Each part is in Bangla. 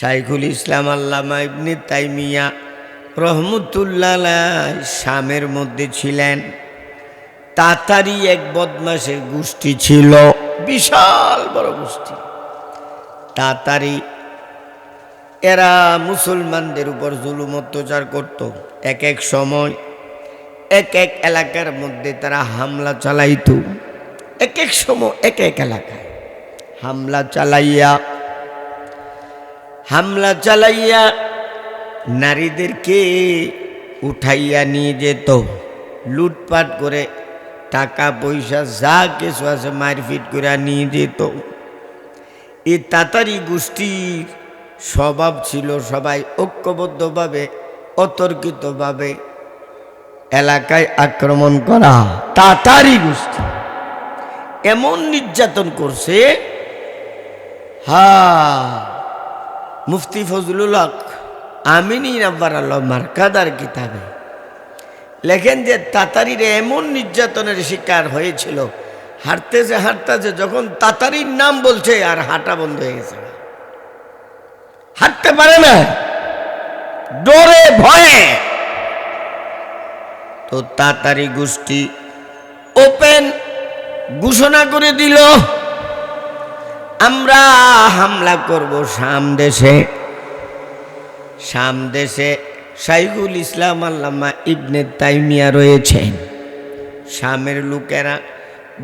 শাইখুল ইসলাম আল্লামা ইবনে তাইমিয়া রহমতুল্লাহ শামের মধ্যে ছিলেন। তাতারি এক বদমাসের গোষ্ঠী ছিল। বিশাল বড় গোষ্ঠী। তাতারি, এরা মুসলমানদের উপর জুলুম অত্যাচার করত এক এক সময়। এক এক এলাকার মধ্যে তারা হামলা চালাইত। এক এক সময় এক এক এলাকায় হামলা চালাইয়া হামলা চালাইয়া নারীদেরকে উঠাইয়া নিয়ে যেত। লুটপাট করে টাকা পয়সা যা কিছু আছে মারপিট করে নিয়ে যেত। এই তাতারি গোষ্ঠীর স্বভাব ছিল সবাই ঐক্যবদ্ধভাবে, অতর্কিতভাবে এলাকায় আক্রমণ করা। তাতারি গোষ্ঠী এমন নির্যাতন করছে, হা মুফতি ফজলুল হক আমিনী নাব্বার আল্লাহ মার্কাদার কিতাবে লেখেন যে তাতারির এমন নির্যাতনের শিকার হয়েছিল, হাঁটতেছে হাঁটতেছে, যখন তাতারির নাম বলছে আর হাঁটা বন্ধ হয়ে গেছে। হাঁটতে পারে না, ডোরে ভয়ে। তো তাতারি গোষ্ঠী ওপেন ঘোষণা করে দিল আমরা হামলা করব শাম দেশে। শাম দেশে সাইফুল ইসলাম আল্লামা ইবনে তাইমিয়া রয়েছেন। শামের লোকেরা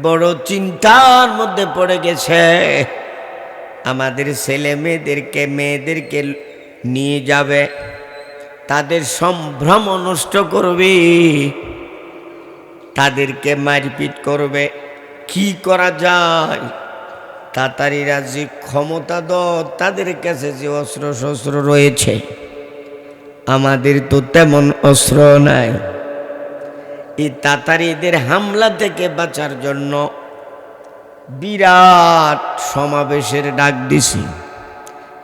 বড় চিন্তার মধ্যে পড়ে গেছে। আমাদের ছেলে মেয়েদেরকে মেয়েদেরকে নিয়ে যাবে। তাদের সম্ভ্রম নষ্ট করবে। তাদেরকে মারপিট করবে। কি করা যায়? তাতারিরা যে ক্ষমতা দ তাদের কাছে যে অস্ত্র শস্ত্র রয়েছে। আমাদের তো তেমন অস্ত্র নাই। এই তাতারিদের হামলা থেকে বাঁচার জন্য বিরাট সমাবেশের ডাক দিছি।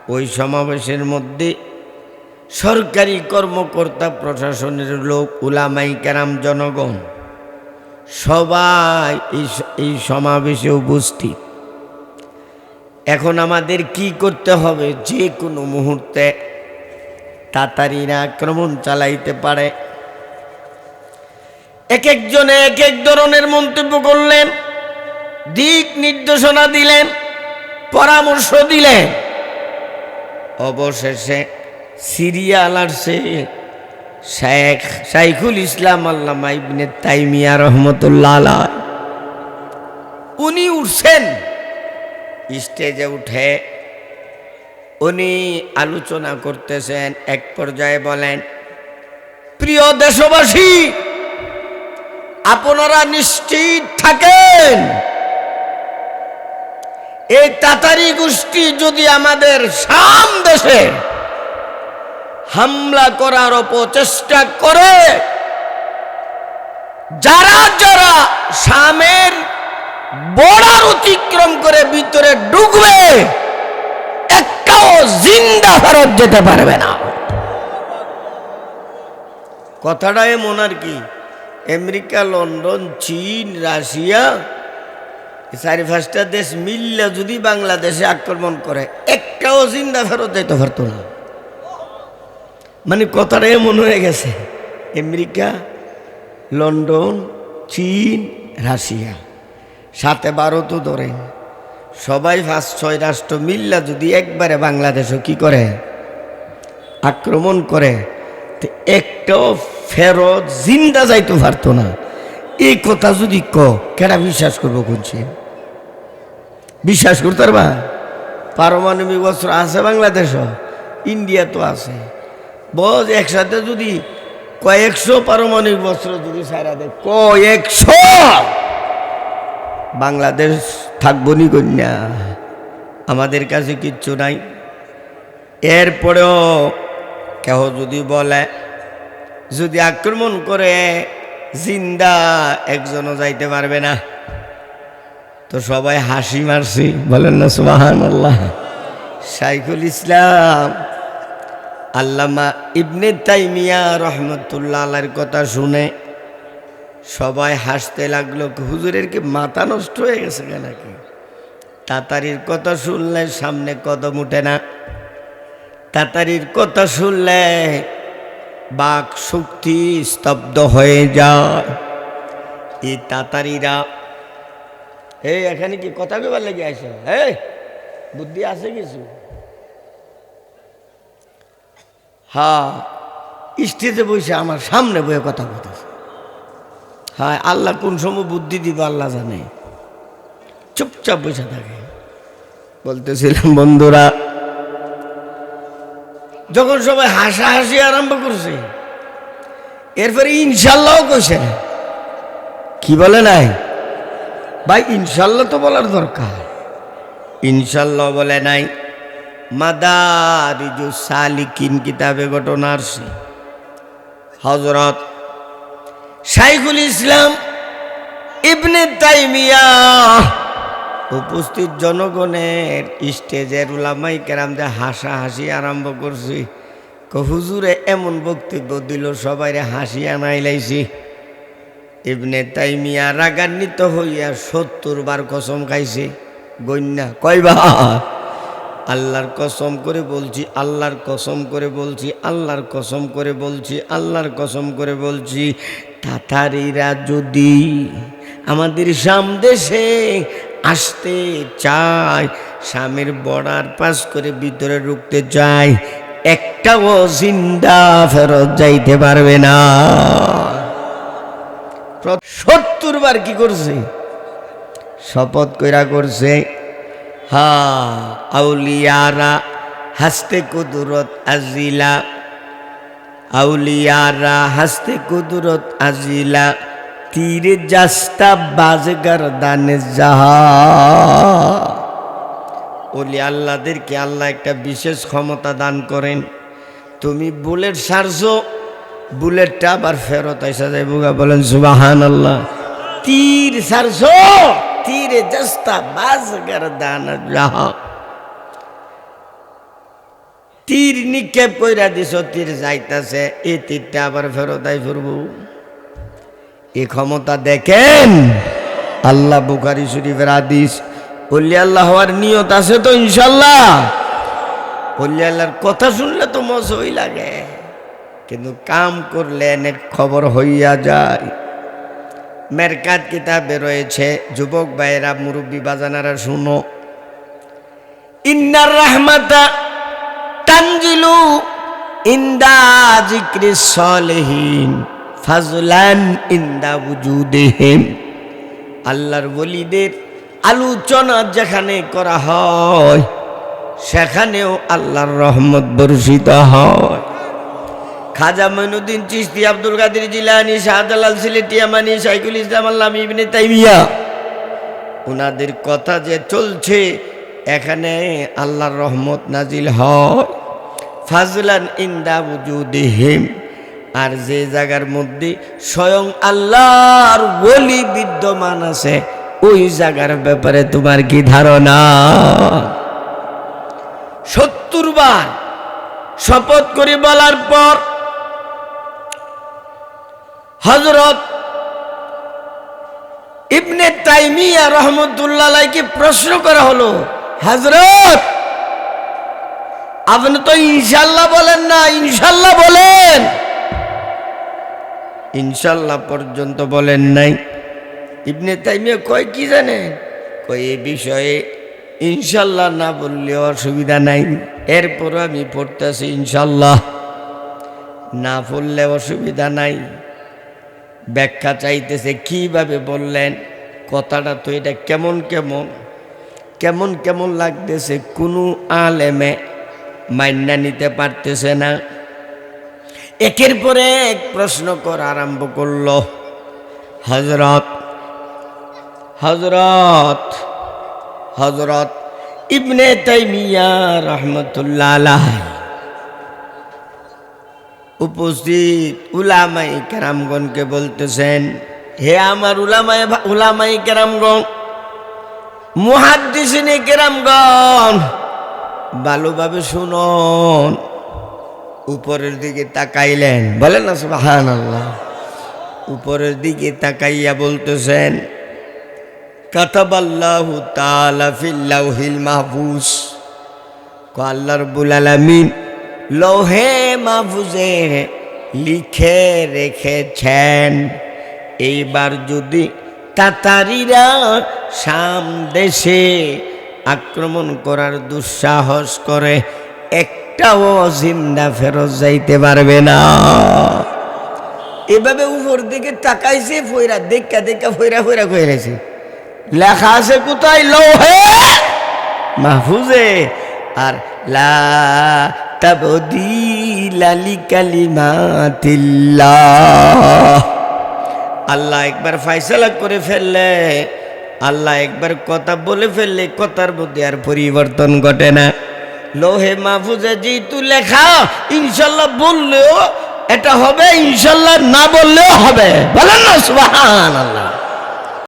ওই সমাবেশের মধ্যে সরকারি কর্মকর্তা, প্রশাসনের লোক উলামাই কেরাম, জনগণ সবাই এই সমাবেশে উপস্থিত। এখন আমাদের কি করতে হবে? যে কোনো মুহূর্তে তাতারিরা আক্রমণ চালাইতে পারে। এক একজনে এক এক ধরনের মন্তব্য করলেন, দিক নির্দেশনা দিলেন, পরামর্শ দিলেন। অবশেষে সিরিয়াল আসছে শেখ শাইখুল ইসলাম আল্লামা ইবনে তাইমিয়া রহমতুল্লাহ। উনি উঠছেন। স্টেজে উঠে উনি আলোচনা করতেছেন, এক পর্যায়ে বলেন, প্রিয় দেশবাসী, আপনারা নিশ্চিত থাকেন, এই তাতারি গোষ্ঠী যদি আমাদের সাম দেশে হামলা করার অপচেষ্টা করে, যারা যারা সামের বর্ডার অতিক্রম করে ভিতরে ঢুকবে একটাও জিন্দা ফেরত যেতে পারবে না। কথাটা এমন আর কি? আমেরিকা, লন্ডন, চীন, রাশিয়া চারি পাঁচটা দেশ মিললে যদি বাংলাদেশে আক্রমণ করে একটাও জিন্দা ফেরত যেতে পারতো না। মানে কথাটা এমন হয়ে গেছে, আমেরিকা, লন্ডন, চীন, রাশিয়া। সাথে ভারতও ধরে। সবাই পাঁচ ছয় রাষ্ট্র মিল্লা যদি একবারে বাংলাদেশও কি করে? আক্রমণ করে। তো একটাও ফেরত জিন্দা যাইতে পারতো না। এই কথা যদি ক, কেডা বিশ্বাস করব খুঁজছে বিশ্বাস করতে পারবা? পারমাণবিক অস্ত্র আছে বাংলাদেশও, ইন্ডিয়া তো আছে। বস, একসাথে যদি কয়েকশো পারমাণবিক অস্ত্র যদি সারা দেয়, কয়েকশো! বাংলাদেশ থাকব নি কন্যা। আমাদের কাছে কিচ্ছু নাই। এরপরেও কেহ যদি বলে, যদি আক্রমণ করে, জিন্দা একজনও যাইতে পারবে না। তো সবাই হাসি মারছি, বলেন না সুবাহান আল্লাহ শাইখুল ইসলাম, আল্লামা ইবনে তাইমিয়া রহমতুল্লাহ আল্লাহর কথা শুনে সবাই হাসতে লাগল, হুজুরের কি মাথা নষ্ট হয়ে গেছে কেন নাকি? তাতারির কথা শুনলে সামনে কদম উঠে না। তাতারির কথা শুনলে বাক শক্তি স্তব্ধ হয়ে যায়। এই তাতারিরা এই এখানে কি কথা কেবার লেগে আসে এই বুদ্ধি আছে কিছু? হা, স্টেজে বসে আমার সামনে বয়ে কথা বলতেছে। হ্যাঁ আল্লাহ কোন সময় বুদ্ধি দিব, আল্লাহ জানে। চুপচাপ বসে থাকে। বলতেছিলাম, বন্ধুরা, যখন সবাই হাসাহাসি আরম্ভ করছে, এরপরে ইনশাল্লাহ কইছে কি বলে নাই? ভাই, ইনশাল্লাহ তো বলার দরকার। ইনশাল্লাহ বলে নাই মাদারিজু সালিকিন কিতাবে ঘটনা আসছে। হজরত শাইখুল ইসলাম ইবনে তাইমিয়া। উপস্থিত জনগণের স্টেজের উলামাই কেরাম যে হাসা হাসি আরম্ভ করছি হুজুরে এমন বক্তব্য দিল, সবাইরে হাসি আনাই লাইছি ইবনে তাইমিয়া রাগান্বিত হইয়া সত্তর বার কসম খাইছে গন্যা কয়বার? আল্লাহর কসম করে বলছি, আল্লাহর কসম করে বলছি, আল্লাহর কসম করে বলছি, আল্লাহর কসম করে বলছি, তাতারিরা যদি আমাদের সামদেশে আসতে চায়, স্বামীর বর্ডার পাস করে ভিতরে ঢুকতে চায়, একটাও জিন্দা ফেরত যাইতে পারবে না। সত্তর বার কি করছে? শপথ কইরা করছে হা, আউলিয়ারা, হাসতে কুদুরত আজিলা। আউলিয়ারা, হাসতে কুদুরত আজিলা। তীরে জাস্তা বাজগার দানে যাহা। ওলি আল্লাহদেরকে আল্লাহ একটা বিশেষ ক্ষমতা দান করেন। তুমি বুলেট সারছো, বুলেটটা আবার ফেরত আইসা যায় বুগা বলেন সুবাহান আল্লাহ তীর সারছো? তীরে জস্তা বাজগার দানা যাহা তীর নিক্ষেপ কইরা দিছ, তীর যাইতাছে এই তীরটা আবার ফেরত আই ফুরবো। এ ক্ষমতা দেখেন? আল্লাহ বুখারি শরীফের আদিস বললি আল্লাহ হওয়ার নিয়ত আছে তো ইনশাল্লাহ বললি আল্লাহর কথা শুনলে তো মজই লাগে, কিন্তু কাম করলে অনেক খবর হইয়া যায়। মেরকাত কিতাবে রয়েছে। যুবক ভাইয়েরা, মুরব্বী বাজানারা, শুনো। ইন্নার রাহমাতা তানজিলু ইন্দা জিক্রি সলেহীন ফাজলান ইন্দা বুজুদেহেম আল্লাহর বলিদের আলোচনা যেখানে করা হয়, সেখানেও আল্লাহর রহমত বর্ষিত হয়। খাজা মইনুদ্দিন চিস্তি আব্দুল কাদের জিলানি, শাহজালাল সিলেটি, আমানি সাইকুল ইসলাম আল্লাহ ইবনে তাইমিয়া। ওনাদের কথা যে চলছে, এখানে আল্লাহর রহমত নাজিল হয়। ফাজলান ইন্দা বুজুদিহিম আর যে জায়গার মধ্যে স্বয়ং আল্লাহর বলি বিদ্যমান আছে, ওই জায়গার ব্যাপারে তোমার কি ধারণা? সত্তর বার শপথ করে বলার পর হজরত ইবনে তাইমিয়া রহমতুল্লাহকে প্রশ্ন করা হলো হজরত আপনি তো ইনশাল্লাহ বলেন না ইনশাল্লাহ বলেন। ইনশাল্লাহ পর্যন্ত বলেন নাই। ইবনে তাইমিয়া কয়, কি জানে? কয়, এ বিষয়ে ইনশাল্লাহ না বললে অসুবিধা নাই। এরপর আমি পড়তেছি ইনশাল্লাহ না পড়লে অসুবিধা নাই। ব্যাখ্যা চাইতেছে, কীভাবে বললেন? কথাটা তো এটা কেমন কেমন? কেমন কেমন লাগতেছে, কোনো আলেমে মান্যা নিতে পারতেছে না। একের পরে এক প্রশ্ন করা আরম্ভ করল হজরত হজরত হজরত ইবনে তাইমিয়া রহমতুল্লাহ আলাহ উপস্থিত উলামাই কেরামগণকে বলতেছেন, হে আমার উলামাই উলামাই কেরামগণ, মুহাদ্দিসিনে কেরামগণ, ভালোভাবে শুনুন। উপরের দিকে তাকাইলেন, বলেন না সুবাহান আল্লাহ উপরের দিকে তাকাইয়া বলতেছেন, কাতাবাল্লাহু তাআলা ফিল লাউহিল মাহফুজ। কো আল্লাহ রব্বুল আলামিন লৌহে মাহফুজে লিখে রেখেছেন। এইবার যদি তাতারিরা সাম দেশে আক্রমণ করার দুঃসাহস করে, একটাও জিন্দা ফেরত যাইতে পারবে না। এভাবে উপর দিকে তাকাইছে, ফইরা দেখা দেখা ফইরা ফইরা কইরেছে লেখা আছে কোথায়? লৌহে মাহফুজে। আর লা আল্লাহ একবার ফাইসালা করে ফেললে, আল্লাহ একবার কথা বলে ফেললে, কথার মধ্যে আর পরিবর্তন ঘটে না। লোহে মাহফুজে যেহেতু লেখা, ইনশাল্লাহ বললেও এটা হবে, ইনশাল্লাহ না বললেও হবে। বলেন না সুবাহান আল্লাহ